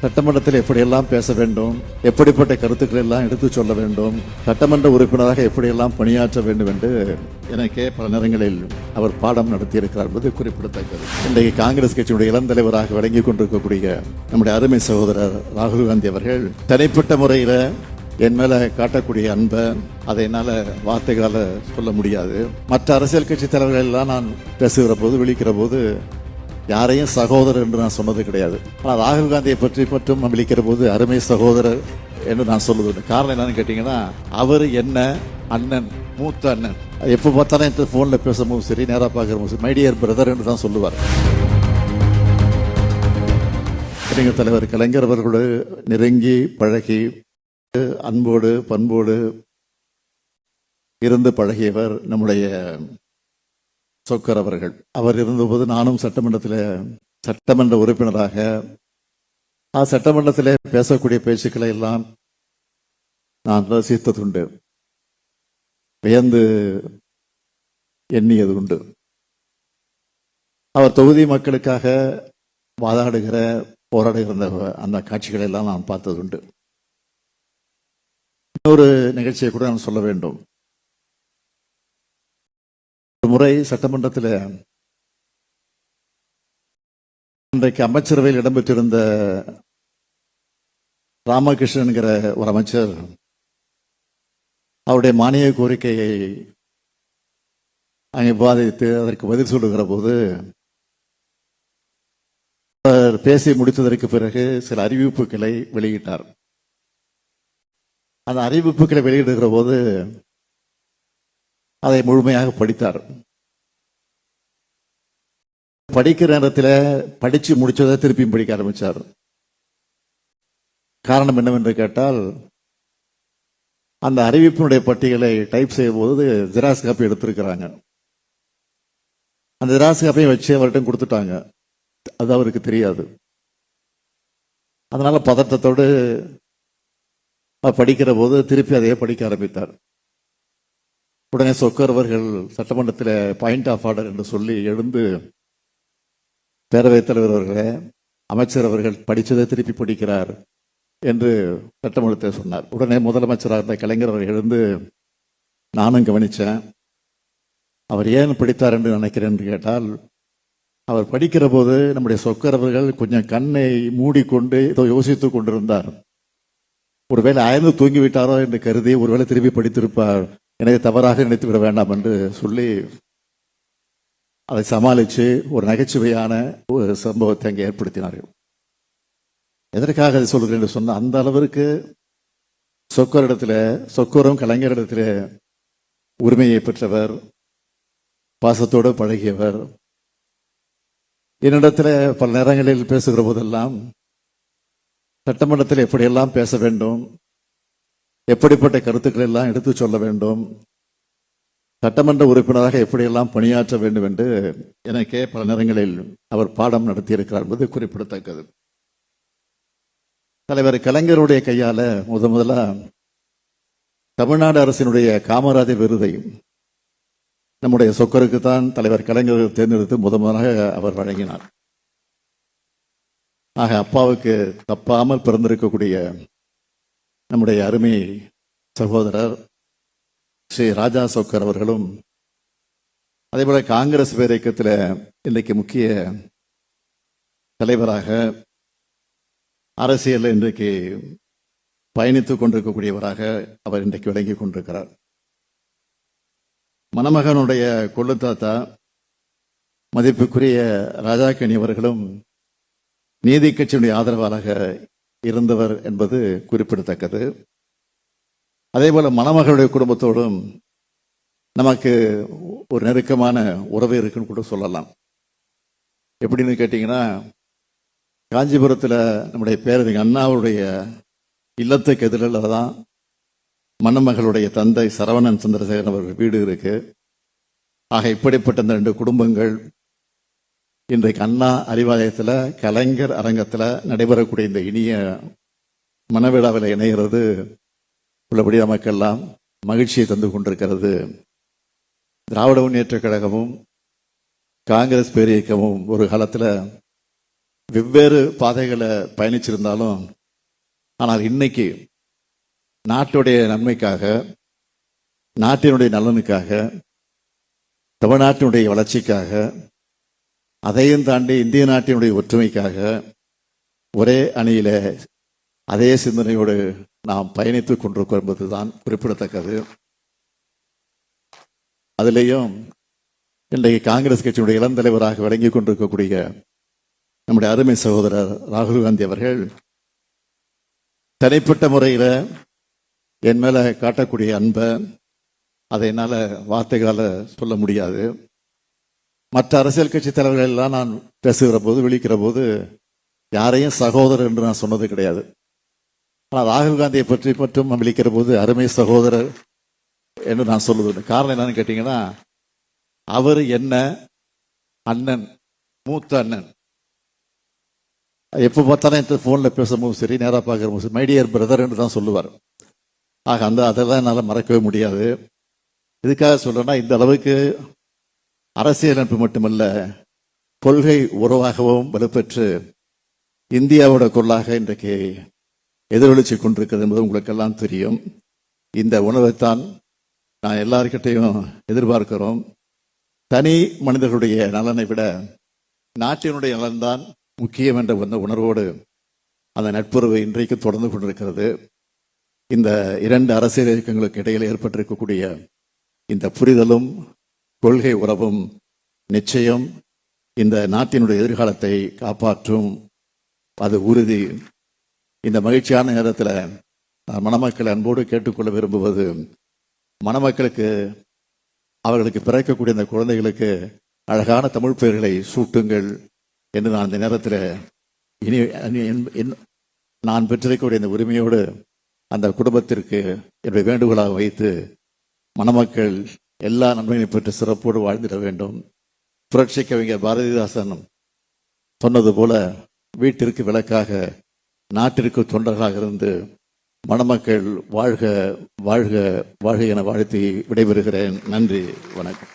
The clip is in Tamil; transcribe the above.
சட்டமன்றத்தில் எப்படியெல்லாம் பேச வேண்டும் எப்படிப்பட்ட கருத்துக்கள் எல்லாம் எடுத்து சொல்ல வேண்டும் சட்டமன்ற உறுப்பினராக எப்படியெல்லாம் பணியாற்ற வேண்டும் என்று எனக்கே பல நேரங்களில் அவர் பாடம் நடத்தியிருக்கிறார் என்பது குறிப்பிடத்தக்கது. இன்றைக்கு காங்கிரஸ் கட்சியினுடைய இளம் தலைவராக கொண்டிருக்கக்கூடிய நம்முடைய அருமை சகோதரர் ராகுல் காந்தி அவர்கள் தனிப்பட்ட முறையில் என் மேல காட்டக்கூடிய அன்பை அதை என்னால வார்த்தைகளால் சொல்ல முடியாது. மற்ற அரசியல் கட்சி தலைவர்கள் எல்லாம் நான் பேசுகிற போது விழிக்கிற போது யாரையும் சகோதரர் என்று நான் சொன்னது கிடையாது. ஆனால் ராகுல் காந்தியை பற்றி மட்டும் நான் விழிக்கிற போது அருமை சகோதரர் என்று நான் சொல்லுவது காரணம் என்னன்னு கேட்டீங்கன்னா அவர் என்ன அண்ணன் மூத்த அண்ணன். எப்போ பார்த்தாலும் என்கிட்ட ஃபோனில் பேசும்போதும் சரி நேராக பார்க்குற சரி மைடியர் பிரதர் என்று தான் சொல்லுவார். கலைஞர் தலைவர் கலைஞர் அவர்களோடு நெருங்கி பழகி அன்போடு பண்போடு இருந்து பழகியவர் நம்முடைய சொக்கர் அவர்கள். அவர் இருந்தபோது நானும் சட்டமன்றத்தில் சட்டமன்ற உறுப்பினராக ஆ சட்டமன்றத்தில் பேசக்கூடிய பேச்சுக்களை எல்லாம் நான் ரசித்ததுண்டு. வியந்து எண்ணியது உண்டு அவர் தொகுதி மக்களுக்காக வாதாடுகிற போராடுகிற அந்த அந்த காட்சிகளை எல்லாம் நான் பார்த்ததுண்டு. இன்னொரு நிகழ்ச்சியை கூட நான் சொல்ல வேண்டும். முறை சட்டமன்றத்தில் இன்றைக்கு அமைச்சரவையில் இடம்பெற்றிருந்த ராமகிருஷ்ணன்கிற ஒரு அமைச்சர் அவருடைய மானிய கோரிக்கையை அங்கே விவாதித்து அதற்கு பதில் சொல்லுகிற போது அவர் பேசி முடித்ததற்கு பிறகு சில அறிவிப்புகளை வெளியிட்டார். அந்த அறிவிப்புகளை வெளியிடுகிற போது அதை முழுமையாக படித்தார். படிக்கிற நேரத்தில் படித்து முடித்ததை திருப்பியும் படிக்க ஆரம்பிச்சார். காரணம் என்னவென்று கேட்டால் அந்த அறிவிப்பினுடைய பட்டியலை டைப் செய்யும் போது ஜெராக்ஸ் காப்பி எடுத்திருக்கிறாங்க. அந்த ஜெராக்ஸ் காப்பியை வச்சு அவர்கிட்ட கொடுத்துட்டாங்க. அது அவருக்கு தெரியாது. அதனால பதட்டத்தோடு படிக்கிற போது திருப்பி அதையே படிக்க ஆரம்பித்தார். உடனே சொக்கர் அவர்கள் சட்டமன்றத்தில் பாயிண்ட் ஆஃப் ஆர்டர் என்று சொல்லி எழுந்து பேரவைத் தலைவர் அவர்களே அமைச்சர் அவர்கள் படித்ததை திருப்பி படிக்கிறார் என்று சட்டமன்றத்தில் சொன்னார். உடனே முதலமைச்சராக இருந்த கலைஞர் அவர்கள் எழுந்து நானும் கவனித்தேன் அவர் ஏன் படித்தார் என்று நினைக்கிறேன் என்று கேட்டால் அவர் படிக்கிற போது நம்முடைய சொக்கரவர்கள் கொஞ்சம் கண்ணை மூடிக்கொண்டு ஏதோ யோசித்துக் கொண்டிருந்தார். ஒருவேளை அயர்ந்து தூங்கி விட்டாரோ என்று கருதி ஒருவேளை திருப்பி படித்திருப்பார். எனவே தவறாக நினைத்து விட வேண்டாம் என்று சொல்லி அதை சமாளித்து ஒரு நகைச்சுவையான ஒரு சம்பவத்தை அங்கே ஏற்படுத்தினார்கள். எதற்காக அதை சொல்கிறேன் என்று சொன்ன அந்த அளவிற்கு சொக்கரிடத்துல சொக்கரும் கலைஞரிடத்துல உரிமையை பெற்றவர் பாசத்தோடு பழகியவர். என்னிடத்தில் பல நேரங்களில் பேசுகிற போதெல்லாம் சட்டமன்றத்தில் எப்படியெல்லாம் பேச வேண்டும் எப்படிப்பட்ட கருத்துக்களை எல்லாம் எடுத்து சொல்ல வேண்டும் சட்டமன்ற உறுப்பினராக எப்படியெல்லாம் பணியாற்ற வேண்டும் என்று எனக்கே பல நேரங்களில் அவர் பாடம் நடத்தியிருக்கிறார் என்பது குறிப்பிடத்தக்கது. தலைவர் கலைஞருடைய கையால முத முதலா தமிழ்நாடு அரசினுடைய காமராஜர் விருதை நம்முடைய சொக்கருக்கு தான் தலைவர் கலைஞர் தேர்ந்தெடுத்து முத முதலாக அவர் வழங்கினார். ஆக அப்பாவுக்கு தப்பாமல் பிறந்திருக்கக்கூடிய நம்முடைய அருமை சகோதரர் ஸ்ரீ ராஜா சோக்கர் அவர்களும் அதேபோல காங்கிரஸ் பேர் இயக்கத்தில் இன்றைக்கு முக்கிய தலைவராக அரசியலில் இன்றைக்கு பயணித்துக் கொண்டிருக்கக்கூடியவராக அவர் இன்றைக்கு விளங்கிக் கொண்டிருக்கிறார். மணமகனுடைய கொள்ளு தாத்தா மதிப்புக்குரிய ராஜாக்கணி அவர்களும் நீதி கட்சியினுடைய ஆதரவாளராக இருந்தவர் என்பது குறிப்பிடத்தக்கது. அதே போல் மணமகளுடைய குடும்பத்தோடும் நமக்கு ஒரு நெருக்கமான உறவு இருக்குன்னு கூட சொல்லலாம். எப்படின்னு கேட்டிங்கன்னா காஞ்சிபுரத்தில் நம்முடைய பேரறிஞர் அண்ணாவுடைய இல்லத்துக்கு எதிரில் தான் மணமகளுடைய தந்தை சரவணன் சந்திரசேகரன் அவர்கள் வீடு இருக்கு. ஆக இப்படிப்பட்ட இந்த ரெண்டு குடும்பங்கள் இன்றைக்கு அண்ணா அறிவாலயத்தில் கலைஞர் அரங்கத்தில் நடைபெறக்கூடிய இந்த இனிய மனவிழாவில் இணைகிறது. உள்ளபடி நமக்கெல்லாம் மகிழ்ச்சியை தந்து கொண்டிருக்கிறது. திராவிட முன்னேற்ற கழகமும் காங்கிரஸ் பேரியக்கமும் ஒரு காலத்தில் வெவ்வேறு பாதைகளை பயணிச்சிருந்தாலும் ஆனால் இன்னைக்கு நாட்டுடைய நன்மைக்காக நாட்டினுடைய நலனுக்காக தமிழ்நாட்டினுடைய வளர்ச்சிக்காக அதையும் தாண்டி இந்திய நாட்டினுடைய ஒற்றுமைக்காக ஒரே அணியில அதே சிந்தனையோடு நாம் பயணித்துக் கொண்டிருக்கோம் என்பதுதான் குறிப்பிடத்தக்கது. அதிலேயும் இன்றைக்கு காங்கிரஸ் கட்சியினுடைய இளம் தலைவராக விளங்கிக் கொண்டிருக்கக்கூடிய நம்முடைய அருமை சகோதரர் ராகுல் காந்தி அவர்கள் தனிப்பட்ட முறையில் என் மேல காட்டக்கூடிய அன்பை அதை என்னால் வார்த்தைகளால் சொல்ல முடியாது. மற்ற அரசியல் கட்சி தலைவர்கள் எல்லாம் நான் பேசுகிற போது விழிக்கிற போது யாரையும் சகோதரர் என்று நான் சொன்னது கிடையாது. ஆனால் ராகுல் காந்தியை பற்றி மட்டும் விழிக்கிற போது அருமை சகோதரர் என்று நான் சொல்லுவது காரணம் என்னன்னு கேட்டீங்கன்னா அவர் என்ன அண்ணன் மூத்த அண்ணன். எப்போ பார்த்தாலும் என் ஃபோனில் பேசும்போது சரி நேராக பார்க்குற சரி மைடியர் பிரதர் என்று தான் சொல்லுவார். ஆக அந்த அதெல்லாம் என்னால் மறக்கவே முடியாது. இதுக்காக சொல்கிறேன்னா இந்த அளவுக்கு அரசியலமைப்பு மட்டுமல்ல கொள்கை உறவாகவும் வலுப்பெற்று இந்தியாவோட கொள்ளாக இன்றைக்கு எதிரொலிச்சு கொண்டிருக்கிறது என்பது உங்களுக்கெல்லாம் தெரியும். இந்த உணவைத்தான் நான் எல்லார்கிட்டையும் எதிர்பார்க்கிறோம். தனி மனிதர்களுடைய நலனை விட நாட்டினுடைய நலன்தான் முக்கியம் என்ற அந்த உணர்வோடு அந்த நட்புறவு இன்றைக்கு தொடர்ந்து கொண்டிருக்கிறது. இந்த இரண்டு அரசியல் இயக்கங்களுக்கு இடையில் ஏற்பட்டிருக்கக்கூடிய இந்த புரிதலும் கொள்கை உறவும் நிச்சயம் இந்த நாட்டினுடைய எதிர்காலத்தை காப்பாற்றும். அது உறுதி. இந்த மகிழ்ச்சியான நேரத்தில் மணமக்கள் மணமக்களை அன்போடு கேட்டுக்கொள்ள விரும்புவது மணமக்களுக்கு அவர்களுக்கு பிறக்கக்கூடிய இந்த குழந்தைகளுக்கு அழகான தமிழ் பெயர்களை சூட்டுங்கள் என்று நான் இந்த நேரத்தில் இனி என்- என்- நான் பெற்றிருக்கக்கூடிய இந்த உரிமையோடு அந்த குடும்பத்திற்கு என்னுடைய வேண்டுகோளாக வைத்து மணமக்கள் எல்லா நன்மைகளையும் பெற்று சிறப்போடு வாழ்ந்திட வேண்டும். புரட்சி கவிஞர் பாரதிதாசன் சொன்னது போல வீட்டிற்கு விளக்காக நாட்டிற்கு தொண்டர்களாக இருந்து மணமக்கள் வாழ்க வாழ்க வாழ்க என வாழ்த்தி விடைபெறுகிறேன். நன்றி வணக்கம்.